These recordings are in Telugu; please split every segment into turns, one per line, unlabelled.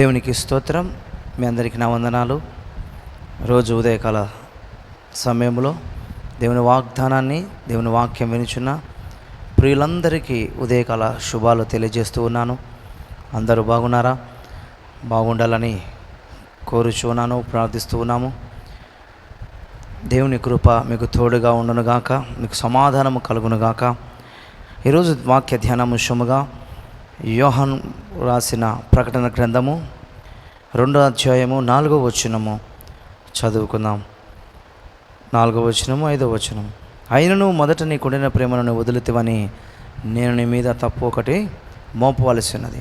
దేవునికి స్తోత్రం. మీ అందరికీ నా వందనాలు. రోజు ఉదయకాల సమయంలో దేవుని వాగ్దానాన్ని దేవుని వాక్యం వినుచున్న ప్రియులందరికీ ఉదయకాల శుభాలు తెలియజేస్తూ ఉన్నాను. అందరూ బాగున్నారా? బాగుండాలని కోరుచున్నాను ప్రార్థిస్తూ ఉన్నాము. దేవుని కృప మీకు తోడుగా ఉండునుగాక మీకు సమాధానము కలుగునుగాక ఈరోజు వాక్య ధ్యానము ధ్యానాంశముగా యోహన్ రాసిన ప్రకటన గ్రంథము రెండో అధ్యాయము నాలుగో వచనము. చదువుకుందాం. నాలుగో వచనము ఐదో వచనం అయినను మొదట నీ కొడిన ప్రేమను వదులుతావని నేను నీ మీద తప్పు ఒకటి మోపవలసి ఉన్నది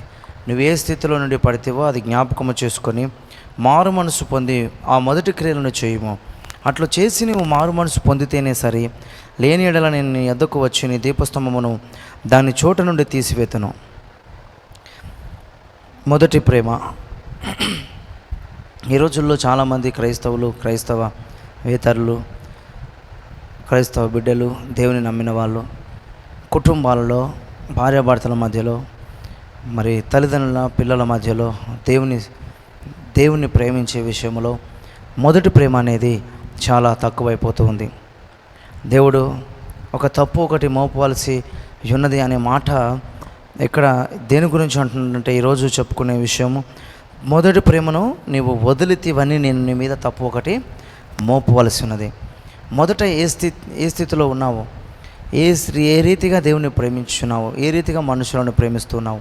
నువ్వు ఏ స్థితిలో నుండి పడితేవో అది జ్ఞాపకము చేసుకొని మారు మనసు పొంది ఆ మొదటి క్రియలను చేయము. అట్లా చేసి నువ్వు మారు మనసు పొందితేనే సరే. లేని ఎడల నేను నీ ఎద్దకు వచ్చి నీ దీపస్తంభమును దాని చోట నుండి తీసివేతను. మొదటి ప్రేమ. ఈ రోజుల్లో చాలామంది క్రైస్తవులు క్రైస్తవ వేతరులు క్రైస్తవ బిడ్డలు దేవుని నమ్మిన వాళ్ళు కుటుంబాలలో భార్యాభర్తల మధ్యలో మరి తల్లిదండ్రుల పిల్లల మధ్యలో దేవుని దేవుని ప్రేమించే విషయంలో మొదటి ప్రేమ అనేది చాలా తక్కువైపోతూ ఉంది. దేవుడు ఒక తప్పు ఒకటి మోపవలసి ఉన్నది అనే మాట ఇక్కడ దేని గురించి అంటున్నాడంటే ఈరోజు చెప్పుకునే విషయము మొదటి ప్రేమను నీవు వదిలితివని నేను నీ మీద తప్పు ఒకటి మోపవలసి ఉన్నది. మొదట ఏ స్థితి ఏ స్థితిలో ఉన్నావు? ఏ ఏ రీతిగా దేవుని ప్రేమించున్నావు ఏ రీతిగా మనుషులను ప్రేమిస్తున్నావు?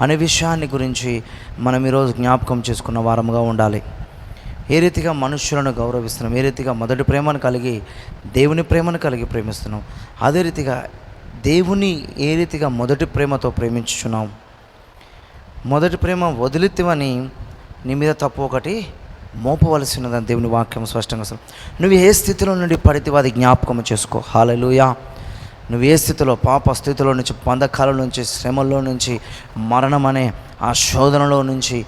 అనే విషయాన్ని గురించి మనం ఈరోజు జ్ఞాపకం చేసుకున్న వారముగా ఉండాలి. ఏ రీతిగా మనుషులను గౌరవిస్తున్నాం? ఏ రీతిగా మొదటి ప్రేమను కలిగి దేవుని ప్రేమను కలిగి ప్రేమిస్తున్నాం? అదే రీతిగా దేవుని ఏ రీతిగా మొదటి ప్రేమతో ప్రేమించుచున్నాం? మొదటి ప్రేమ వదిలితివని నీ మీద తప్పు ఒకటి మోపవలసి ఉన్నదని దేవుని వాక్యం స్పష్టంగా అసలు నువ్వు ఏ స్థితిలో నుండి పడితే అది జ్ఞాపకం చేసుకో. హాలలుయా నువ్వు ఏ స్థితిలో పాప స్థితిలో నుంచి పందకాల నుంచి శ్రమల్లో నుంచి మరణం అనే ఆ శోధనలో నుంచి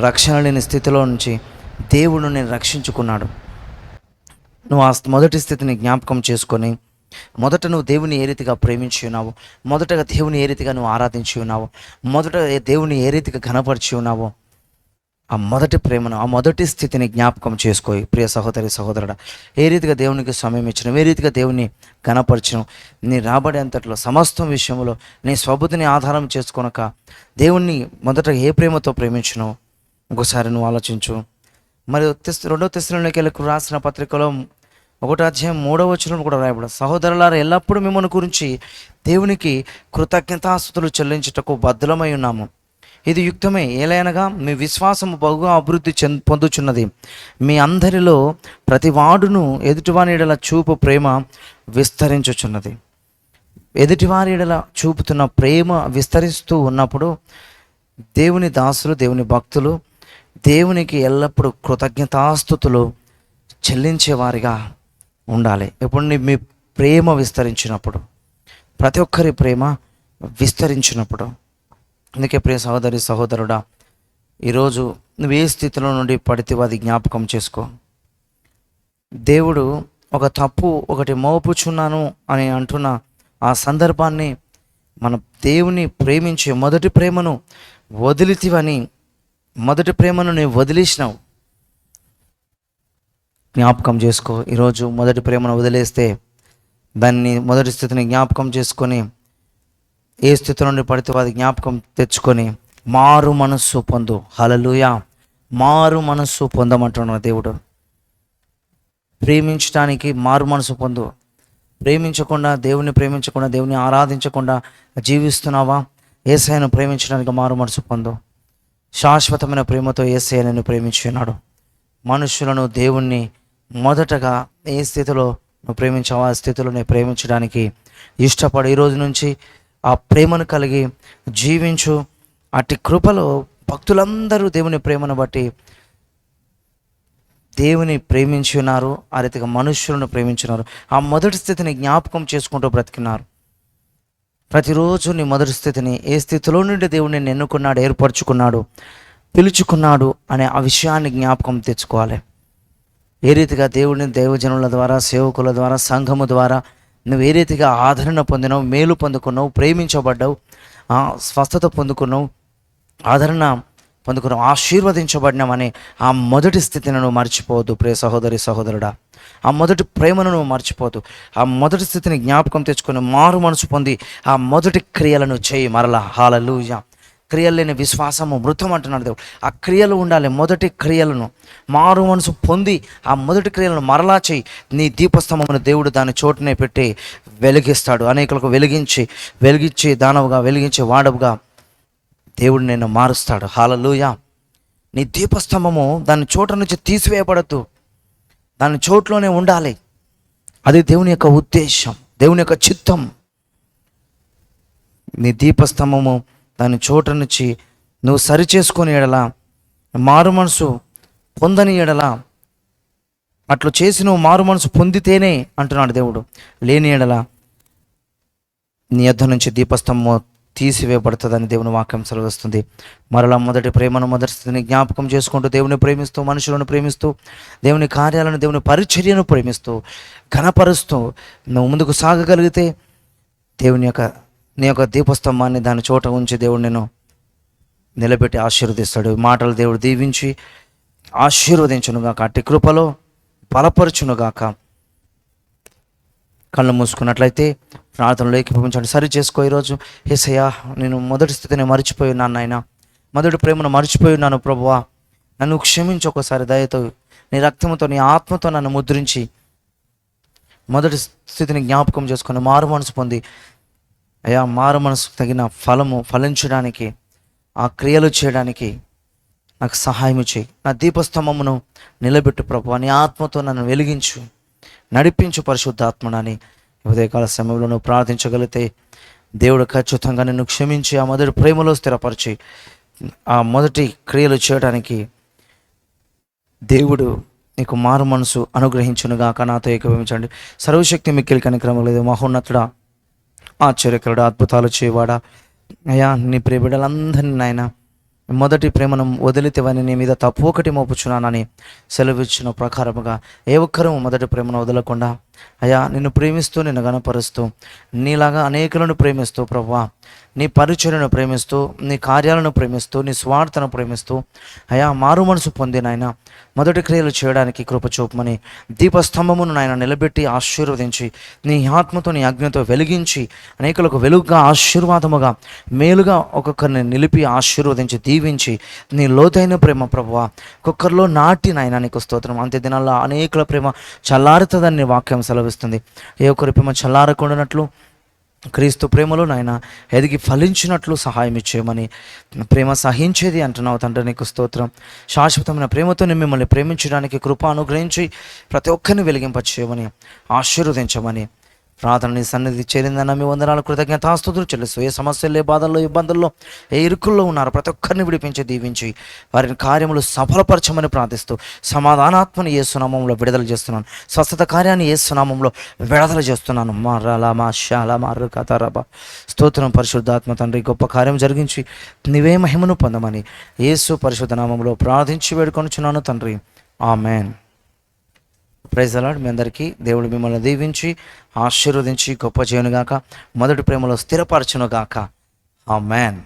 రక్షణ లేని స్థితిలో నుంచి దేవుడు నేను రక్షించుకున్నాడు. నువ్వు ఆ మొదటి స్థితిని జ్ఞాపకం చేసుకొని మొదట నువ్వు దేవుని ఏ రీతిగా ప్రేమించి ఉన్నావు? మొదటగా దేవుని ఏ రీతిగా నువ్వు ఆరాధించి ఉన్నావు? మొదట దేవుని ఏ రీతిగా ఘనపరిచి ఉన్నావో? ఆ మొదటి ప్రేమను ఆ మొదటి స్థితిని జ్ఞాపకం చేసుకో ప్రియ సహోదరి సహోదరుడా. ఏ రీతిగా దేవునికి సమయం ఇచ్చిన ఏ రీతిగా దేవుని కనపరచను నీ రాబడి అంతట్లో సమస్తం విషయంలో నీ స్వబుద్ధిని ఆధారం చేసుకొనక దేవుణ్ణి మొదట ఏ ప్రేమతో ప్రేమించను ఒకసారి నువ్వు ఆలోచించు. మరి తెస్ రెండో తెస్సులోకి రాసిన పత్రికలో ఒకటో అధ్యాయం మూడో వచనం కూడా రాయబడ సహోదరులారా ఎల్లప్పుడూ మిమ్మల్ని గురించి దేవునికి కృతజ్ఞతాస్తుతులు చెల్లించుటకు బద్దలమై ఉన్నాము. ఇది యుక్తమే. ఏలైనగా మీ విశ్వాసము బహుగా అభివృద్ధి చెంద పొందుచున్నది. మీ అందరిలో ప్రతి వాడును ఎదుటివానిడల చూపు ప్రేమ విస్తరించుచున్నది. ఎదుటివారిడల చూపుతున్న ప్రేమ విస్తరిస్తూ ఉన్నప్పుడు దేవుని దాసులు దేవుని భక్తులు దేవునికి ఎల్లప్పుడూ కృతజ్ఞతాస్థుతులు చెల్లించేవారిగా ఉండాలి. ఎప్పుడు నీ- మీ ప్రేమ విస్తరించినప్పుడు ప్రతి ఒక్కరి ప్రేమ విస్తరించినప్పుడు అందుకే ప్రియ సహోదరి సహోదరుడా ఈరోజు నువ్వు ఏ స్థితిలో నుండి పడితే అది జ్ఞాపకం చేసుకో. దేవుడు ఒక తప్పు ఒకటి మోపుచున్నాను అని అంటున్న ఆ సందర్భాన్ని మన దేవుని ప్రేమించే మొదటి ప్రేమను వదిలితివని మొదటి ప్రేమను నేను వదిలేసినావు. జ్ఞాపకం చేసుకో. ఈరోజు మొదటి ప్రేమను వదిలేస్తే దాన్ని మొదటి స్థితిని జ్ఞాపకం చేసుకొని ఏ స్థితి నుండి పడితే అది జ్ఞాపకం తెచ్చుకొని మారు మనస్సు పొందు. హలలుయా మారు మనస్సు పొందమంటున్నాడు దేవుడు. ప్రేమించడానికి మారు మనసు పొందు. ప్రేమించకుండా దేవుని ప్రేమించకుండా దేవుని ఆరాధించకుండా జీవిస్తున్నావా? ఏసైను ప్రేమించడానికి మారు మనసు పొందు. శాశ్వతమైన ప్రేమతో ఏసై నిన్ను ప్రేమించున్నాడు. మనుషులను దేవుణ్ణి మొదటగా ఏ స్థితిలో నువ్వు ప్రేమించావు ఆ స్థితిలో నేను ప్రేమించడానికి ఇష్టపడు. ఈ రోజు నుంచి ఆ ప్రేమను కలిగి జీవించు. అట్టి కృపలో భక్తులందరూ దేవుని ప్రేమను బట్టి దేవుని ప్రేమించి ఉన్నారు. ఆ రీతిగా మనుషులను ప్రేమించున్నారు ఆ మొదటి స్థితిని జ్ఞాపకం చేసుకుంటూ బ్రతికినారు. ప్రతిరోజు నీ మొదటి స్థితిని ఏ స్థితిలో నుండి దేవుడు నిన్ను ఎన్నుకున్నాడు ఏర్పరచుకున్నాడు పిలుచుకున్నాడు అనే ఆ విషయాన్ని జ్ఞాపకం తెచ్చుకోవాలి. ఏ రీతిగా దేవుడిని దైవజనుల ద్వారా సేవకుల ద్వారా సంఘము ద్వారా నువ్వు ఏ రీతిగా ఆదరణ పొందినావు మేలు పొందుకున్నావు ప్రేమించబడ్డావు ఆ, స్వస్థత పొందుకున్నావు ఆదరణ పొందుకున్నావు ఆశీర్వదించబడినామని ఆ మొదటి స్థితిని నువ్వు మర్చిపోవద్దు ప్రే సహోదరి సహోదరుడా. ఆ మొదటి ప్రేమను నువ్వు మర్చిపోదు ఆ మొదటి స్థితిని జ్ఞాపకం తెచ్చుకొని మారు మనసు పొంది ఆ మొదటి క్రియలను చేయి మరలా. హాలలుయా. క్రియలు లేని విశ్వాసము మృతం అంటున్నాడు దేవుడు. ఆ క్రియలు ఉండాలి మొదటి క్రియలను. మారు మనసు పొంది ఆ మొదటి క్రియలను మరలా చేయి. నీ దీపస్తంభమును దేవుడు దాని చోటునే పెట్టి వెలిగిస్తాడు. అనేకులకు వెలిగించి వెలిగించి దానవుగా వెలిగించి వాడవుగా దేవుడు నేను మారుస్తాడు. హాలలుయా నీ దీపస్తంభము దాని చోట నుంచి తీసివేయబడద్దు దాని చోట్లోనే ఉండాలి. అది దేవుని యొక్క ఉద్దేశం దేవుని యొక్క చిత్తం. నీ దీపస్తంభము దాని చోట నుంచి నువ్వు సరిచేసుకొని ఎడలా మారు మనసు పొందని ఎడలా అట్లు చేసి నువ్వు మారు మనసు పొందితేనే అంటున్నాడు దేవుడు. లేని ఎడల నీ యొద్ధ నుంచి దీపస్తంభం తీసివేయబడుతుందని దేవుని వాక్యం సెలవిస్తుంది. మరలా మొదటి ప్రేమను మొదటి స్థితిని జ్ఞాపకం చేసుకుంటూ దేవుని ప్రేమిస్తూ మనుషులను ప్రేమిస్తూ దేవుని కార్యాలను దేవుని పరిచర్యను ప్రేమిస్తూ ఘనపరుస్తూ నువ్వు ముందుకు సాగగలిగితే దేవుని యొక్క నీ యొక్క దీపస్తంభాన్ని దాని చోట ఉంచి దేవుడు నేను నిలబెట్టి ఆశీర్వదిస్తాడు. మాటలు దేవుడు దీవించి ఆశీర్వదించునుగాక. అట్టి కృపలో బలపరచునుగాక. కళ్ళు మూసుకున్నట్లయితే ప్రార్థనలో పంపించండి సరి చేసుకో ఈరోజు. ఏసయ్యా నేను మొదటి స్థితిని మర్చిపోయి ఉన్నాను నాయన. మొదటి ప్రేమను మర్చిపోయి ఉన్నాను ప్రభువా. నన్ను క్షమించి ఒకసారి దయతో నీ రక్తంతో నీ ఆత్మతో నన్ను ముద్రించి మొదటి స్థితిని జ్ఞాపకం చేసుకుని మారు మనసు పొంది అయ్యా మారు మనసుకు తగిన ఫలము ఫలించడానికి ఆ క్రియలు చేయడానికి నాకు సహాయం చేయి. నా దీపస్తంభమును నిలబెట్టు ప్రభు. నీ ఆత్మతో నన్ను వెలిగించు. నడిపించు పరిశుద్ధాత్మనని ఉదయకాల సమయంలో నువ్వు ప్రార్థించగలిగితే దేవుడు ఖచ్చితంగా నిన్ను క్షమించి ఆ మొదటి ప్రేమలో స్థిరపరిచి ఆ మొదటి క్రియలు చేయడానికి దేవుడు నీకు మారు మనసు అనుగ్రహించునుగాక. నాతో ఏకీభవించండి. సర్వశక్తి మిక్కిలి కనిక్రమం లేదు మహోన్నతుడా ఆశ్చర్యకరుడు అద్భుతాలు చేయవాడా? అయ్యా నీ ప్రియ బిడ్డలందరినీ నాయన మొదటి ప్రేమను వదిలితేవని నీ మీద తప్పు ఒకటి మోపుచున్నానని సెలవిచ్చిన ప్రకారముగా ఏ ఒక్కరూ మొదటి ప్రేమను వదలకుండా అయ్యా నిన్ను ప్రేమిస్తూ నిన్ను గనపరుస్తూ నీలాగా అనేకులను ప్రేమిస్తూ ప్రభా నీ పరిచయను ప్రేమిస్తూ నీ కార్యాలను ప్రేమిస్తూ నీ స్వార్థను ప్రేమిస్తూ అయా మారు మనసు పొంది నాయన మొదటి క్రియలు చేయడానికి కృప చూపమని దీపస్తంభమును నాయన నిలబెట్టి ఆశీర్వదించి నీ ఆత్మతో నీ అగ్నితో వెలిగించి అనేకులకు వెలుగుగా ఆశీర్వాదముగా మేలుగా ఒక్కొక్కరిని నిలిపి ఆశీర్వదించి దీవించి నీ లోతైన ప్రేమ ప్రభువ ఒక్కొక్కరిలో నాటి నాయన నీకు స్తోత్రం. అంతే దినాల్లో అనేకుల ప్రేమ చల్లారుతుందని వాక్యం సెలవిస్తుంది. ఏ ఒక్కరి ప్రేమ చల్లారకుండానట్లు క్రీస్తు ప్రేమలో నాయన ఎదిగి ఫలించినట్లు సహాయం ఇచ్చేయమని ప్రేమ సహించేది అంటున్నావు తండ్రి నీకు స్తోత్రం. శాశ్వతమైన ప్రేమతో మిమ్మల్ని ప్రేమించడానికి కృప అనుగ్రహించి ప్రతి ఒక్కరిని వెలిగింపచేయమని ఆశీర్వదించమని ప్రార్థన నీ సన్నిధి చేరిందన్న మీ వందనాలు కృతజ్ఞతాస్తుతులు చెల్లిస్తూ ఏ సమస్యలు ఏ బాధల్లో ఇబ్బందుల్లో ఏ ఇరుకుల్లో ఉన్నారో ప్రతి ఒక్కరిని విడిపించి దీవించి వారిని కార్యములు సఫలపరచమని ప్రార్థిస్తూ సమాధానాత్మని ఏ సునామంలో విడుదల చేస్తున్నాను. స్వస్థత కార్యాన్ని ఏ సునామంలో విడుదల చేస్తున్నాను. మరలా మా శాల మా కథరబ స్తోత్రం పరిశుద్ధాత్మ తండ్రి గొప్ప కార్యం జరిగించి నీవే మహిమను పొందమని యేసు పరిశుద్ధ నామంలో ప్రార్థించి వేడుకొనుచున్నాను తండ్రి. ఆమెన్. ప్రైజ్ అలాడ్ మీ అందరికీ దేవుడు మిమ్మల్ని దీవించి ఆశీర్వదించి గొప్ప చేయనుగాక మొదటి ప్రేమలో స్థిరపరచునుగాక. ఆ మ్యాన్